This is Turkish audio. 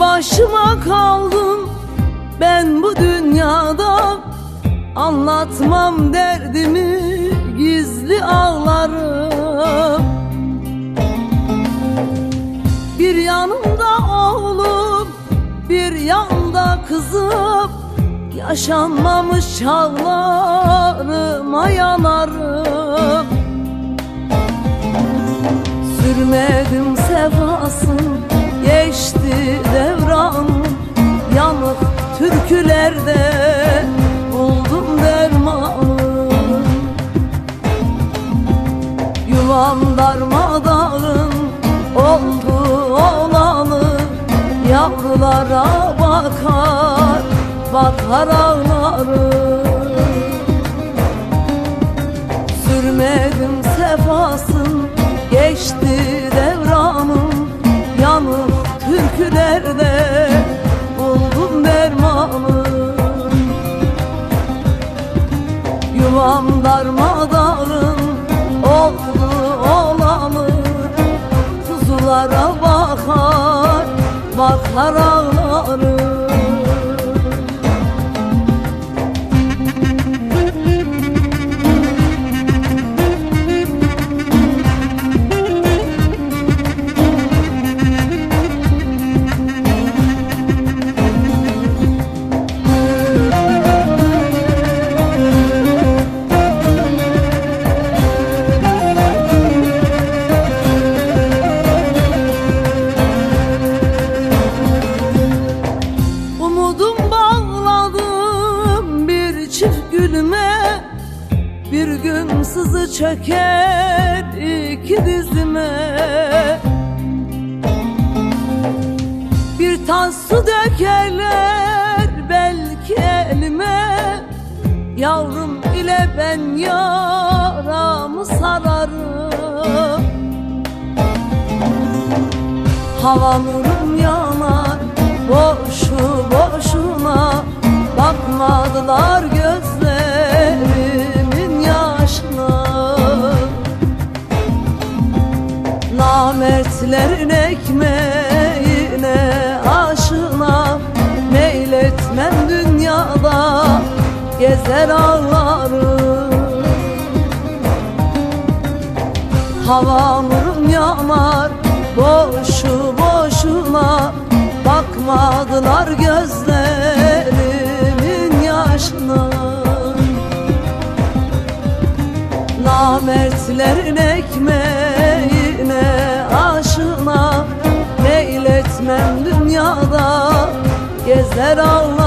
Başıma kaldım. Ben bu dünyada Anlatmam derdimi gizli ağlarım. Bir yanımda oğlum bir yanda kızım. Yaşanmamış çağlarıma yanarım. Türkülerde buldum dermanı Yuvam darmadağın oldu olanı Yavrulara bakar bakar ağlarım Sürmedim sefasın darmadağın oldu olanı Kuzulara bakar bakar ağlarım Bir gün sızı çöker iki dizime Bir tas su dökerler belki elime. Yavrum ile ben yaramı sararım. Havanurum yanar boşu boşuna. Bakmadılar Namertlerin ekmeğine aşına Meyletmem dünyada gezer ağlarım Havanurum yanar boşu boşuna Bakmadılar gözlerimin yaşına. Namertlerin ekmeğine Gezer ağlarım